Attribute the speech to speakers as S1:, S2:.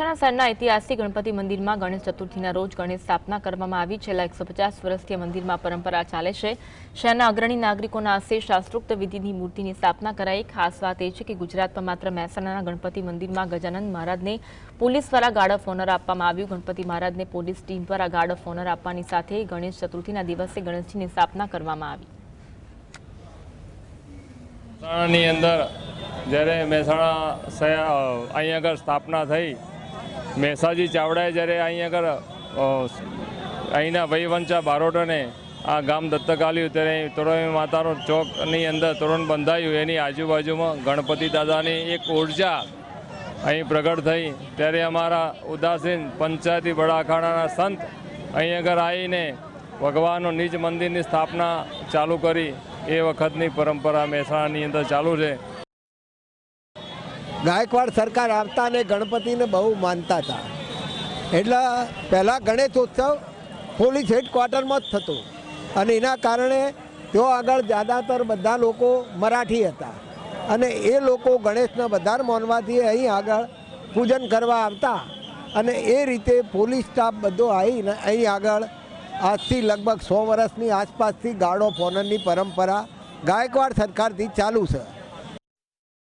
S1: શહેરના ઐતિહાસિક ગણપતિ મંદિરમાં ગણેશ ચતુર્થીના રોજ ગણેશ સ્થાપના કરવામાં આવી. છેલ્લા એકસો પચાસ વર્ષથી મંદિરમાં પરંપરા ચાલે છે. શહેરના અગ્રણી નાગરિકોના હસ્તે શાસ્ત્રોક્ત વિધિની મૂર્તિની સ્થાપના કરાઈ. ખાસ વાત એ છે કે ગુજરાતમાં માત્ર મહેસાણાના ગણપતિ મંદિરમાં ગજાનંદ મહારાજને પોલીસ દ્વારા ગાર્ડ ઓફ ઓનર આપવામાં આવ્યું. ગણપતિ મહારાજને પોલીસ ટીમ દ્વારા ગાર્ડ ઓફ ઓનર આપવાની સાથે ગણેશ ચતુર્થીના દિવસે ગણેશજીની સ્થાપના કરવામાં આવી.
S2: અંદર જ્યારે મહેસાણા શહેર અહીં આગળ સ્થાપના થઈ મહેસાજી ચાવડાએ જ્યારે અહીં આગળ અહીંના વહીવંચા બારોટને આ ગામ દત્તક આવ્યું ત્યારે તોરણી માતાનો ચોકની અંદર તોરણ બંધાયું. એની આજુબાજુમાં ગણપતિ દાદાની એક ઊર્જા અહીં પ્રગટ થઈ. ત્યારે અમારા ઉદાસીન પંચાયતી બડાખાણાના સંત અહીં આગળ આવીને ભગવાનનું નિજ મંદિરની સ્થાપના ચાલુ કરી. એ વખતની પરંપરા મહેસાણાની અંદર ચાલુ છે.
S3: ગાયકવાડ સરકાર આવતા અને ગણપતિને બહુ માનતા હતા એટલે પહેલાં ગણેશોત્સવ પોલીસ હેડક્વાર્ટરમાં જ થતો. અને એના કારણે તેઓ આગળ જ્યાદાતર બધા લોકો મરાઠી હતા. અને એ લોકો ગણેશને વધારે માનવાથી અહીં આગળ પૂજન કરવા આવતા. અને એ રીતે પોલીસ સ્ટાફ બધો આવીને અહીં આગળ આજથી લગભગ સો વર્ષની આસપાસથી ગાર્ડ ઓફ પરંપરા ગાયકવાડ સરકારથી ચાલુ છે.